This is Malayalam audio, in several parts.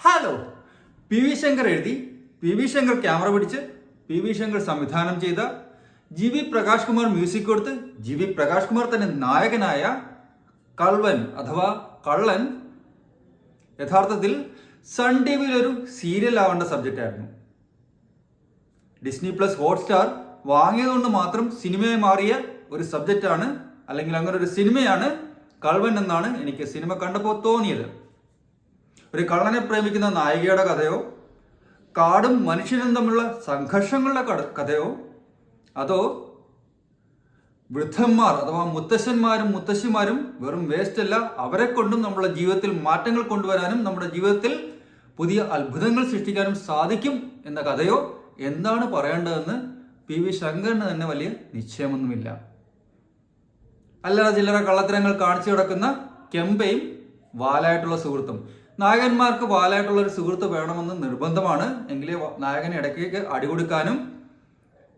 ഹലോ പി വി ശങ്കർ എഴുതി. പി വി ശങ്കർ ക്യാമറ പിടിച്ച് പി വി ശങ്കർ സംവിധാനം ചെയ്ത G V Prakash Kumar music കൊടുത്ത് ജി വി പ്രകാശ് കുമാർ തന്നെ നായകനായ കൾവൻ അഥവാ കള്ളൻ യഥാർത്ഥത്തിൽ സൺ ടി വിയിൽ ഒരു സീരിയൽ ആവേണ്ട സബ്ജക്റ്റ് ആയിരുന്നു. ഡിസ്നി പ്ലസ് ഹോട്ട്സ്റ്റാർ വാങ്ങിയതുകൊണ്ട് മാത്രം സിനിമയായി മാറിയ ഒരു സബ്ജക്റ്റാണ് അല്ലെങ്കിൽ അങ്ങനെ ഒരു സിനിമയാണ് കൾവൻ എന്നാണ് എനിക്ക് സിനിമ കണ്ടപ്പോൾ തോന്നിയത്. ഒരു കള്ളനെ പ്രേമിക്കുന്ന നായികയുടെ കഥയോ? കാടും മനുഷ്യനും തമ്മിലുള്ള സംഘർഷങ്ങളുടെ കഥയോ? അതോ വൃദ്ധന്മാർ അഥവാ മുത്തശ്ശന്മാരും മുത്തശ്ശിമാരും വെറും വേസ്റ്റ് അല്ല അവരെ കൊണ്ടും നമ്മുടെ ജീവിതത്തിൽ മാറ്റങ്ങൾ കൊണ്ടുവരാനും നമ്മുടെ ജീവിതത്തിൽ പുതിയ അത്ഭുതങ്ങൾ സൃഷ്ടിക്കാനും സാധിക്കും എന്ന കഥയോ? എന്താണ് പറയേണ്ടതെന്ന് പി വി ശങ്കറിന് തന്നെ വലിയ നിശ്ചയമൊന്നുമില്ല. അല്ലറ ചില്ലറ കള്ളത്തരങ്ങൾ കാണിച്ചു കിടക്കുന്ന കെമ്പയും വാലായിട്ടുള്ള സുഹൃത്തും. നായകന്മാർക്ക് വാലായിട്ടുള്ള ഒരു സുഹൃത്ത് വേണമെന്ന് നിർബന്ധമാണ്. എങ്കിലേ നായകന് ഇടയ്ക്ക് അടികൊടുക്കാനും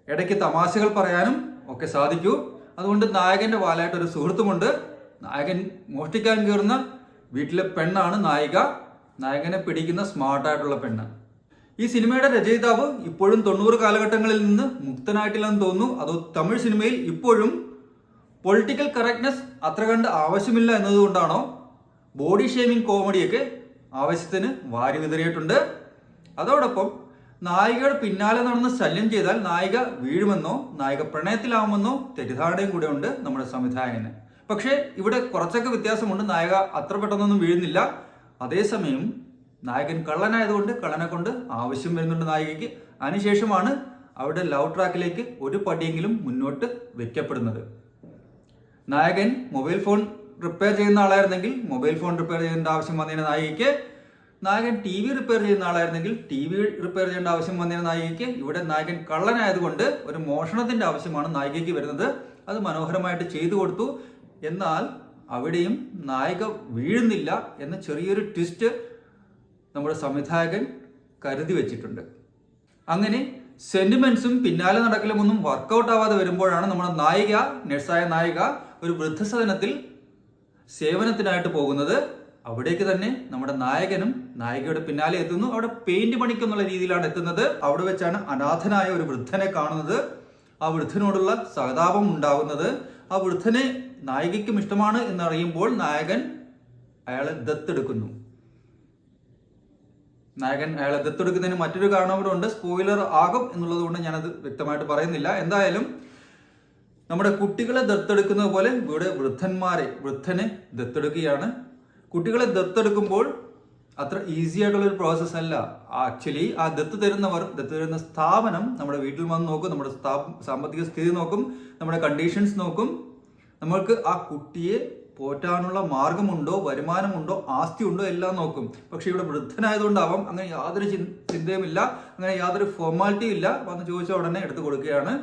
ഇടയ്ക്ക് തമാശകൾ പറയാനും ഒക്കെ സാധിക്കൂ. അതുകൊണ്ട് നായകന്റെ വാലായിട്ട് ഒരു സുഹൃത്തുമുണ്ട്. നായകൻ മോഷ്ടിക്കാൻ കയറുന്ന വീട്ടിലെ പെണ്ണാണ് നായിക. നായകനെ പിടിക്കുന്ന സ്മാർട്ടായിട്ടുള്ള പെണ്ണ്. ഈ സിനിമയുടെ രചയിതാവ് ഇപ്പോഴും തൊണ്ണൂറ് കാലഘട്ടങ്ങളിൽ നിന്ന് മുക്തനായിട്ടില്ലെന്ന് തോന്നുന്നു. അതോ തമിഴ് സിനിമയിൽ ഇപ്പോഴും പൊളിറ്റിക്കൽ കറക്റ്റ്നെസ് അത്ര കണ്ട് ആവശ്യമില്ല എന്നതുകൊണ്ടാണോ? ബോഡി ഷേമിംഗ് കോമഡിയൊക്കെ ആവശ്യത്തിന് വാരി വിതറിയിട്ടുണ്ട്. അതോടൊപ്പം നായികയുടെ പിന്നാലെ നടന്ന് ശല്യം ചെയ്താൽ നായിക വീഴുമെന്നോ നായിക പ്രണയത്തിലാവുമെന്നോ തെറ്റിദ്ധാരണയും കൂടെ ഉണ്ട് നമ്മുടെ സംവിധായകന്. പക്ഷേ ഇവിടെ കുറച്ചൊക്കെ വ്യത്യാസമുണ്ട്. നായിക അത്ര പെട്ടെന്നൊന്നും വീഴുന്നില്ല. അതേസമയം നായകൻ കള്ളനായതുകൊണ്ട് കള്ളനെ കൊണ്ട് ആവശ്യം വരുന്നുണ്ട് നായികയ്ക്ക്. അതിനുശേഷമാണ് അവിടെ ലവ് ട്രാക്കിലേക്ക് ഒരു പടിയെങ്കിലും മുന്നോട്ട് വെക്കപ്പെടുന്നത്. നായകൻ മൊബൈൽ ഫോൺ റിപ്പയർ ചെയ്യുന്ന ആളായിരുന്നെങ്കിൽ മൊബൈൽ ഫോൺ റിപ്പയർ ചെയ്യേണ്ട ആവശ്യം വന്നതിന് നായികയ്ക്ക്. നായകൻ ടി വി റിപ്പയർ ചെയ്യുന്ന ആളായിരുന്നെങ്കിൽ ടി വി റിപ്പയർ ചെയ്യേണ്ട ആവശ്യം വന്നതിന് നായികയ്ക്ക്. ഇവിടെ നായകൻ കള്ളനായതുകൊണ്ട് ഒരു മോഷണത്തിന്റെ ആവശ്യമാണ് നായികയ്ക്ക് വരുന്നത്. അത് മനോഹരമായിട്ട് ചെയ്തു കൊടുത്തു. എന്നാൽ അവിടെയും നായിക വീഴുന്നില്ല എന്ന ചെറിയൊരു ട്വിസ്റ്റ് നമ്മുടെ സംവിധായകൻ കരുതി വെച്ചിട്ടുണ്ട്. അങ്ങനെ സെന്റിമെന്റ്സും പിന്നാലെ നടക്കലും ഒന്നും വർക്കൗട്ട് ആവാതെ വരുമ്പോഴാണ് നമ്മുടെ നായിക നഴ്സായ നായിക ഒരു വൃദ്ധസദനത്തിൽ സേവനത്തിനായിട്ട് പോകുന്നത് അവിടേക്ക് തന്നെ നമ്മുടെ നായകനും നായികയുടെ പിന്നാലെ എത്തുന്നു. അവിടെ പെയിന്റ് പണിക്കെന്നുള്ള രീതിയിലാണ് എത്തുന്നത്. അവിടെ വെച്ചാണ് അനാഥനായ ഒരു വൃദ്ധനെ കാണുന്നത്. ആ വൃദ്ധനോടുള്ള സഹതാപം ഉണ്ടാകുന്നത്. ആ വൃദ്ധനെ നായികയ്ക്കും ഇഷ്ടമാണ് എന്നറിയുമ്പോൾ നായകൻ അയാളെ ദത്തെടുക്കുന്നു. നായകൻ അയാളെ ദത്തെടുക്കുന്നതിന് മറ്റൊരു കാരണം കൂടെ ഉണ്ട്. സ്പോയിലർ ആകും എന്നുള്ളത് കൊണ്ട് ഞാനത് വ്യക്തമായിട്ട് പറയുന്നില്ല. എന്തായാലും നമ്മുടെ കുട്ടികളെ ദത്തെടുക്കുന്നത് പോലെ ഇവിടെ വൃദ്ധന്മാരെ വൃദ്ധനെ ദത്തെടുക്കുകയാണ്. കുട്ടികളെ ദത്തെടുക്കുമ്പോൾ അത്ര ഈസി ആയിട്ടുള്ള ഒരു പ്രോസസ്സ് അല്ല. ആക്ച്വലി ആ ദത്ത് തരുന്നവർ ദത്ത് തരുന്ന സ്ഥാപനം നമ്മുടെ വീട്ടിൽ വന്ന് നോക്കും നമ്മുടെ സാമ്പത്തിക സ്ഥിതി നോക്കും നമ്മുടെ കണ്ടീഷൻസ് നോക്കും. നമ്മൾക്ക് ആ കുട്ടിയെ പോറ്റാനുള്ള മാർഗമുണ്ടോ വരുമാനമുണ്ടോ ആസ്തി ഉണ്ടോ എല്ലാം നോക്കും. പക്ഷെ ഇവിടെ വൃദ്ധനായതുകൊണ്ടാവാം അങ്ങനെ യാതൊരു ചിന്തയുമില്ല അങ്ങനെ യാതൊരു ഫോർമാലിറ്റിയും ഇല്ല വന്ന് ചോദിച്ച ഉടനെ എടുത്തു കൊടുക്കുകയാണ്.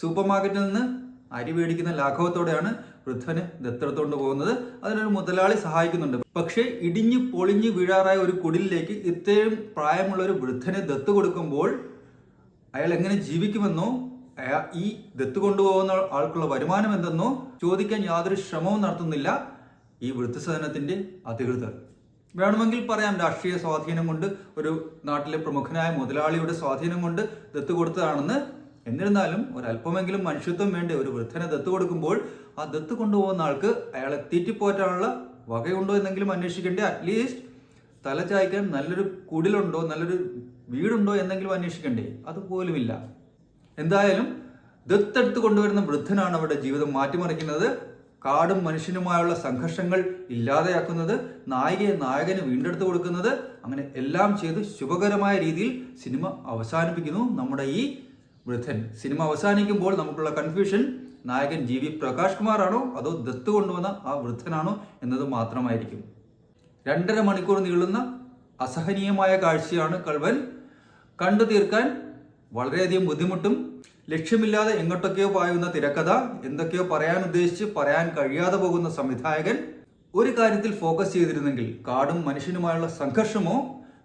സൂപ്പർ മാർക്കറ്റിൽ നിന്ന് അരി മേടിക്കുന്ന ലാഘവത്തോടെയാണ് വൃദ്ധന് ദത്തെടുത്തുകൊണ്ട് പോകുന്നത്. അതിനൊരു മുതലാളി സഹായിക്കുന്നുണ്ട്. പക്ഷേ ഇടിഞ്ഞു പൊളിഞ്ഞു വീഴാറായ ഒരു കുടിലേക്ക് ഇത്രയും പ്രായമുള്ള ഒരു വൃദ്ധനെ ദത്ത് കൊടുക്കുമ്പോൾ അയാൾ എങ്ങനെ ജീവിക്കുമെന്നോ ഈ ദത്ത് കൊണ്ടുപോകുന്ന ആൾക്കുള്ള വരുമാനം എന്തെന്നോ ചോദിക്കാൻ യാതൊരു ശ്രമവും നടത്തുന്നില്ല ഈ വൃദ്ധസദനത്തിന്റെ അധികൃതർ. വേണമെങ്കിൽ പറയാം രാഷ്ട്രീയ സ്വാധീനം കൊണ്ട് ഒരു നാട്ടിലെ പ്രമുഖനായ മുതലാളിയുടെ സ്വാധീനം കൊണ്ട് ദത്ത് കൊടുത്തതാണെന്ന് എന്നിരുന്നാലും ഒരല്പമെങ്കിലും മനുഷ്യത്വം വേണ്ടി ഒരു വൃദ്ധനെ ദത്ത് കൊടുക്കുമ്പോൾ ആ ദത്ത് കൊണ്ടുപോകുന്ന ആൾക്ക് അയാളെ തീറ്റിപ്പോറ്റാനുള്ള വകയുണ്ടോ എന്നെങ്കിലും അന്വേഷിക്കേണ്ടേ. അറ്റ്ലീസ്റ്റ് തല ചായ്ക്കാൻ നല്ലൊരു കുടിലുണ്ടോ നല്ലൊരു വീടുണ്ടോ എന്നെങ്കിലും അന്വേഷിക്കണ്ടേ. അതുപോലുമില്ല. എന്തായാലും ദത്തെടുത്ത് കൊണ്ടുവരുന്ന വൃദ്ധനാണ് അവരുടെ ജീവിതം മാറ്റിമറിക്കുന്നത്. കാടും മനുഷ്യനുമായുള്ള സംഘർഷങ്ങൾ ഇല്ലാതെയാക്കുന്നത് നായികയെ നായകന് വീണ്ടെടുത്ത് കൊടുക്കുന്നത് അങ്ങനെ എല്ലാം ചെയ്ത് ശുഭകരമായ രീതിയിൽ സിനിമ അവസാനിപ്പിക്കുന്നു നമ്മുടെ ഈ വൃദ്ധൻ. സിനിമ അവസാനിക്കുമ്പോൾ നമുക്കുള്ള കൺഫ്യൂഷൻ നായകൻ ജി വി പ്രകാശ് കുമാറാണോ? അതോ ദത്ത് കൊണ്ടുവന്ന ആ വൃദ്ധനാണോ എന്നത് മാത്രമായിരിക്കും. രണ്ടര മണിക്കൂർ നീളുന്ന അസഹനീയമായ കാഴ്ചയാണ് കൾവൻ കണ്ടു തീർക്കാൻ വളരെയധികം ബുദ്ധിമുട്ടും ലക്ഷ്യമില്ലാതെ എങ്ങോട്ടൊക്കെയോ പായുന്ന തിരക്കഥ എന്തൊക്കെയോ പറയാൻ ഉദ്ദേശിച്ച് പറയാൻ കഴിയാതെ പോകുന്ന സംവിധായകൻ. ഒരു കാര്യത്തിൽ ഫോക്കസ് ചെയ്തിരുന്നെങ്കിൽ കാടും മനുഷ്യനുമായുള്ള സംഘർഷമോ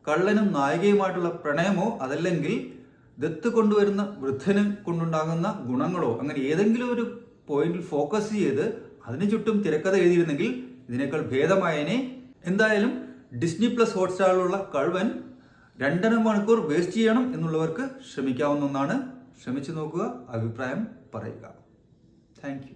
കള്ളനും നായികയുമായിട്ടുള്ള പ്രണയമോ അതല്ലെങ്കിൽ ദത്ത് കൊണ്ടുവരുന്ന വൃദ്ധന് കൊണ്ടുണ്ടാകുന്ന ഗുണങ്ങളോ അങ്ങനെ ഏതെങ്കിലും ഒരു പോയിന്റിൽ ഫോക്കസ് ചെയ്ത് അതിനു ചുറ്റും തിരക്കഥ എഴുതിയിരുന്നെങ്കിൽ ഇതിനേക്കാൾ ഭേദമായനെ. എന്തായാലും ഡിസ്നി പ്ലസ് ഹോട്ട്സ്റ്റാറിലുള്ള കഴിവൻ രണ്ടര മണിക്കൂർ വേസ്റ്റ് ചെയ്യണം എന്നുള്ളവർക്ക് ശ്രമിക്കാവുന്ന ഒന്നാണ്. ശ്രമിച്ചു നോക്കുക അഭിപ്രായം പറയുക. താങ്ക്